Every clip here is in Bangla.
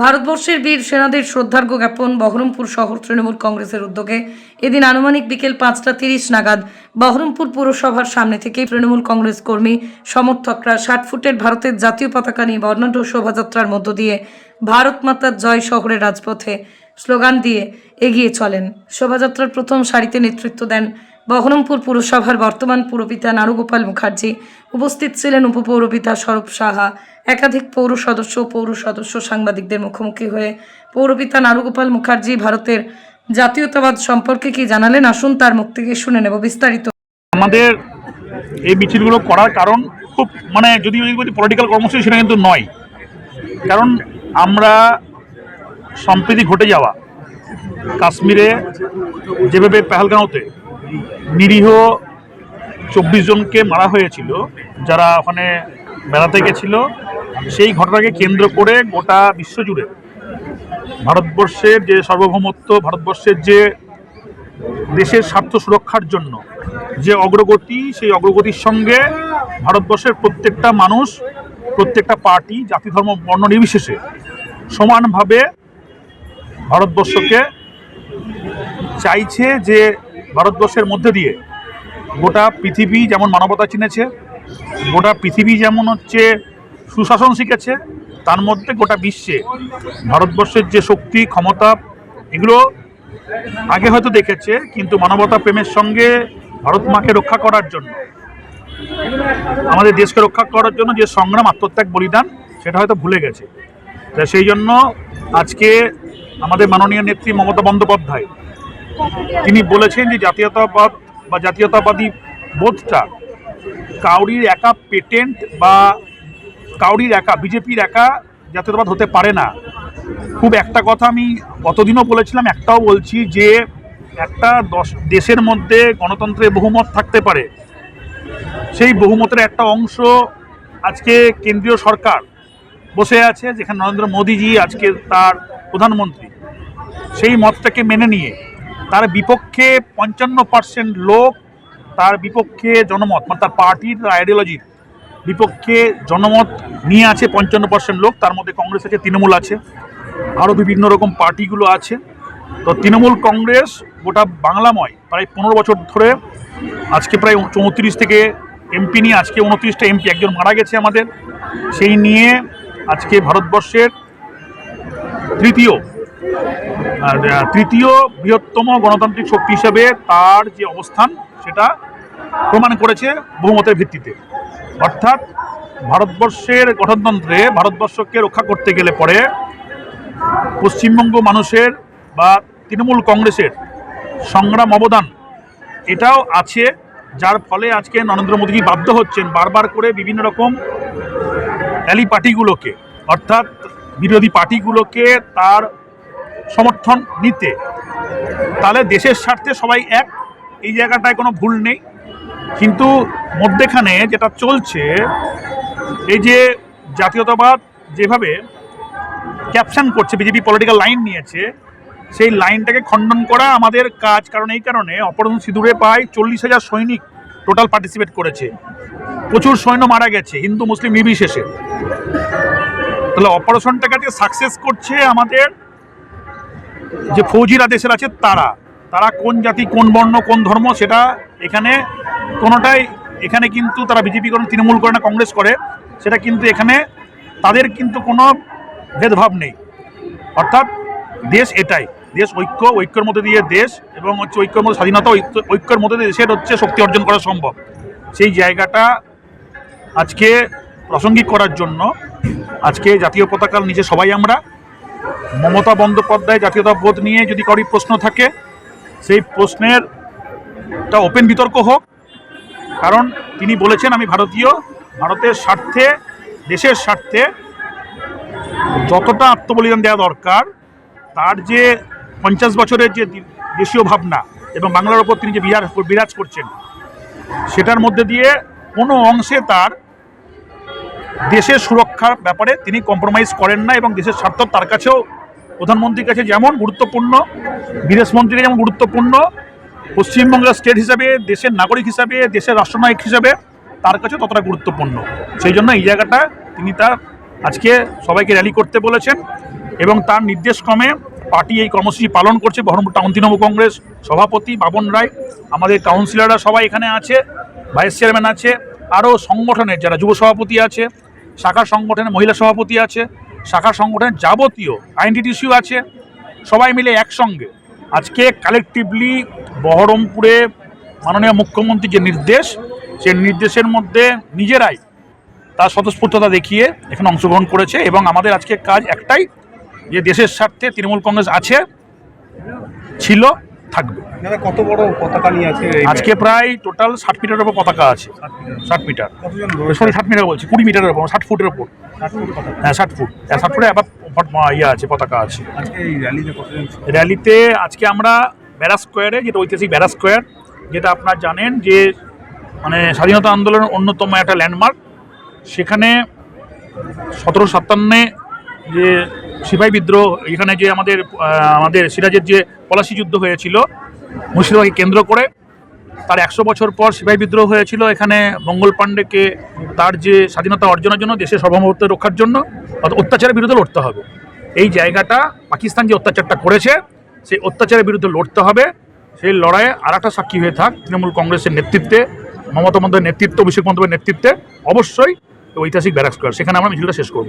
ভারতবর্ষের বীর সেনাদের শ্রদ্ধার্ঘ্য জ্ঞাপন বহরমপুর শহর তৃণমূল কংগ্রেসের উদ্যোগে। এদিন আনুমানিক বিকেল পাঁচটা তিরিশ নাগাদ বহরমপুর পুরসভার সামনে থেকে তৃণমূল কংগ্রেস কর্মী, সমর্থকরা ষাট ফুটের ভারতের জাতীয় পতাকা নিয়ে বর্ণাঢ্য শোভাযাত্রার মধ্য দিয়ে ভারত মাতার জয় শহরের রাজপথে স্লোগান দিয়ে এগিয়ে চলেন। শোভাযাত্রার প্রথম সারিতে নেতৃত্ব দেন বহরমপুর পুরসভার বর্তমান পুরপিতা নারুগোপাল মুখার্জি। উপস্থিত ছিলেন উপপৌরপিতা স্বরূপ সাহা একাধিক পৌর সদস্য পৌর সদস্য সাংবাদিকদের মুখোমুখি হয়ে পৌরপিতা নারুগোপাল মুখার্জি ভারতের জাতীয়তাবাদ সম্পর্কে কি জানালেন? আসুন, তার মুখ থেকে শুনে নেব বিস্তারিত। আমাদের এই মিছিলগুলো করার কারণ খুব মানে যদি বলি পলিটিক্যাল কর্মসূচি, সেটা কিন্তু নয়। কারণ আমরা সম্প্রীতি ঘটে যাওয়া, কাশ্মীরে যেভাবে পেহেলগাঁওতে নিরীহ চব্বিশ জনকে মারা হয়েছিল, যারা ওখানে বেড়াতে গেছিল সেই ঘটনাকে কেন্দ্র করে গোটা বিশ্বজুড়ে ভারতবর্ষের যে সার্বভৌমত্ব, ভারতবর্ষের যে দেশের স্বার্থ সুরক্ষার জন্য যে অগ্রগতি, সেই অগ্রগতির সঙ্গে ভারতবর্ষের প্রত্যেকটা মানুষ, প্রত্যেকটা পার্টি, জাতি, ধর্ম, বর্ণ নির্বিশেষে সমানভাবে ভারতবর্ষকে চাইছে যে ভারতবর্ষের মধ্যে দিয়ে গোটা পৃথিবী যেমন মানবতা চিনেছে, গোটা পৃথিবী যেমন হচ্ছে সুশাসন শিখেছে, তার মধ্যে গোটা বিশ্বে, ভারতবর্ষের যে শক্তি, ক্ষমতা, এগুলো আগে হয়তো দেখেছে, কিন্তু মানবতা প্রেমের সঙ্গে ভারত মাকে রক্ষা করার জন্য, আমাদের দেশকে রক্ষা করার জন্য যে সংগ্রাম, আত্মত্যাগ, বলিদান, সেটা হয়তো ভুলে গেছে। তা সেই জন্য আজকে আমাদের মাননীয় নেত্রী মমতা বন্দ্যোপাধ্যায়, তিনি বলেছেন যে জাতীয়তাবাদ বা জাতীয়তাবাদী বোধটা কাউরির একা পেটেন্ট বা কাউরির একা, বিজেপির একা জাতীয়তাবাদ হতে পারে না। খুব একটা কথা আমি গতদিনও বলেছিলাম, একটাও বলছি যে একটা দশ, দেশের মধ্যে গণতন্ত্রের বহুমত থাকতে পারে। সেই বহুমতের একটা অংশ আজকে কেন্দ্রীয় সরকার বসে আছে, যেখানে নরেন্দ্র মোদীজি আজকে তার প্রধানমন্ত্রী। সেই মতটাকে মেনে নিয়ে তার বিপক্ষে পঞ্চান্ন পার্সেন্ট লোক তার বিপক্ষে জনমত মানে তার পার্টির আইডিওলজির বিপক্ষে জনমত নিয়ে আছে পঞ্চান্ন লোক, তার মধ্যে কংগ্রেস আছে, তৃণমূল আছে। আরও বিভিন্ন রকম পার্টিগুলো আছে। তো তৃণমূল কংগ্রেস গোটা বাংলাময় প্রায় পনেরো বছর ধরে আজকে প্রায় চৌত্রিশ থেকে এমপি নিয়ে, আজকে উনত্রিশটা এমপি, একজন মারা গেছে আমাদের। সেই নিয়ে আজকে ভারতবর্ষের তৃতীয় তৃতীয় বৃহত্তম গণতান্ত্রিক শক্তি হিসেবে তার যে অবস্থান, সেটা প্রমাণ করেছে বহুমতের ভিত্তিতে। অর্থাৎ ভারতবর্ষের গঠনতন্ত্রে ভারতবর্ষকে রক্ষা করতে গেলে পরে পশ্চিমবঙ্গ মানুষের বা তৃণমূল কংগ্রেসের সংগ্রাম অবদান এটাও আছে, যার ফলে আজকে নরেন্দ্র মোদীজি বাধ্য হচ্ছেন বারবার করে বিভিন্ন রকম অ্যালি পার্টিগুলোকে অর্থাৎ বিরোধী পার্টিগুলোকে তার সমর্থন নিতে। তাহলে দেশের স্বার্থে সবাই এক, এই জায়গাটায় কোনো ভুল নেই। কিন্তু মধ্যেখানে যেটা চলছে, এই যে জাতীয়তাবাদ যেভাবে ক্যাপশন করছে বিজেপি পলিটিক্যাল লাইন নিয়েছে, সেই লাইনটাকে খণ্ডন করা আমাদের কাজ। কারণ এই কারণে অপারেশন সিঁদুরে প্রায় চল্লিশ হাজার সৈনিক টোটাল পার্টিসিপেট করেছে। প্রচুর সৈন্য মারা গেছে, হিন্দু, মুসলিম নির্বিশেষে। তাহলে অপারেশনটাকে আজকে সাকসেস করছে আমাদের যে ফৌজিরা দেশের আছে তারা। তারা কোন জাতি, কোন বর্ণ, কোন ধর্ম, সেটা এখানে কোনোটাই এখানে কিন্তু তারা বিজেপি করে তৃণমূল করে না, কংগ্রেস করে। সেটা কিন্তু এখানে তাদের কিন্তু কোনো ভেদভাব নেই। অর্থাৎ দেশ এটাই। দেশ ঐক্য, ঐক্যের মধ্যে দিয়ে দেশ এবং হচ্ছে ঐক্যের মধ্যে স্বাধীনতা, ঐক্য- ঐক্যের মধ্যে দিয়ে দেশের হচ্ছে শক্তি অর্জন করা সম্ভব। সেই জায়গাটা আজকে প্রাসঙ্গিক করার জন্য আজকে জাতীয় পতাকার নিচে সবাই আমরা, মমতা বন্দ্যোপাধ্যায় জাতীয়তাবোধ নিয়ে যদি কারোর প্রশ্ন থাকে, সেই প্রশ্নের ওপেন বিতর্ক হোক। কারণ তিনি বলেছেন, আমি ভারতীয়, ভারতের স্বার্থে, দেশের স্বার্থে যতটা আত্মবলিদান দেওয়া দরকার, তার যে পঞ্চাশ বছরের যে দেশীয় ভাবনা এবং বাংলার ওপর তিনি যে বিরাজ বিরাজ করছেন, সেটার মধ্যে দিয়ে কোনো অংশে তার দেশের সুরক্ষার ব্যাপারে তিনি কম্প্রোমাইজ করেন না এবং দেশের স্বার্থ তার কাছেও প্রধানমন্ত্রীর কাছে যেমন গুরুত্বপূর্ণ বিদেশমন্ত্রীর যেমন গুরুত্বপূর্ণ পশ্চিমবঙ্গের স্টেট হিসাবে, দেশের নাগরিক হিসাবে, দেশের রাষ্ট্রনায়ক হিসাবে তার কাছে ততটা গুরুত্বপূর্ণ। সেই জন্য এই জায়গাটা তিনি তার আজকে সবাইকে র্যালি করতে বলেছেন এবং তার নির্দেশক্রমে পার্টি এই কর্মসূচি পালন করছে বহরমপুর টাউন তৃণমূল কংগ্রেস সভাপতি বাবন রায়, আমাদের কাউন্সিলররা সবাই এখানে আছে ভাইস চেয়ারম্যান আছে, আরও সংগঠনের যারা যুব সভাপতি আছে, শাখা সংগঠনের মহিলা সভাপতি আছে, শাখা সংগঠনের যাবতীয় আইনটিটিসিও আছে, সবাই মিলে একসঙ্গে আজকে কালেকটিভলি বহরমপুরে মাননীয় মুখ্যমন্ত্রী যে নির্দেশ সেই নির্দেশের মধ্যে নিজেরাই তার স্বতঃস্ফূর্ততা দেখিয়ে এখানে অংশগ্রহণ করেছে এবং আমাদের আজকে কাজ একটাই যে দেশের স্বার্থে তৃণমূল কংগ্রেস আছে ছিল থাকবে। কত বড় পতাকা নিয়ে আছে আজকে প্রায় টোটাল ষাট মিটারের ওপর পতাকা আছে। ষাট মিটার। সরি ষাট মিটার বলছি কুড়ি মিটারের ওপর। ষাট ফুটের পতাকা। হ্যাঁ ষাট ফুট। হ্যাঁ ষাট ফুটে আবার ইয়ে আছে পতাকা আছে? র্যালিতে আজকে আমরা ব্যারা স্কোয়ারে যেটা ঐতিহাসিক ব্যারা স্কোয়ার যেটা আপনারা জানেন যে মানে স্বাধীনতা আন্দোলনের অন্যতম একটা ল্যান্ডমার্ক সেখানে সতেরো সাতান্নে যে সিপাহী বিদ্রোহ এখানে যে আমাদের আমাদের সিরাজের যে পলাশি যুদ্ধ হয়েছিল মুর্শিদাবাদকে কেন্দ্র করে তার একশো বছর পর সিপাহী বিদ্রোহ হয়েছিল এখানে মঙ্গল পাণ্ডেকে তার যে স্বাধীনতা অর্জনের জন্য দেশের সার্বভৌমত্ব রক্ষার জন্য অত্যাচারের বিরুদ্ধে লড়তে হবে। এই জায়গাটা পাকিস্তান যে অত্যাচারটা করেছে, সেই অত্যাচারের বিরুদ্ধে লড়তে হবে। সেই লড়াইয়ে আর একটা সাক্ষী হয়ে থাক তৃণমূল কংগ্রেসের নেতৃত্বে, মমতা বন্দ্যোপাধ্যায়ের নেতৃত্ব, অভিষেক বন্দ্যোপাধ্যায়ের নেতৃত্বে। অবশ্যই ঐতিহাসিক ব্যারাক স্কোয়ার সেখানে আমরা মিছিলটা শেষ করব।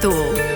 朵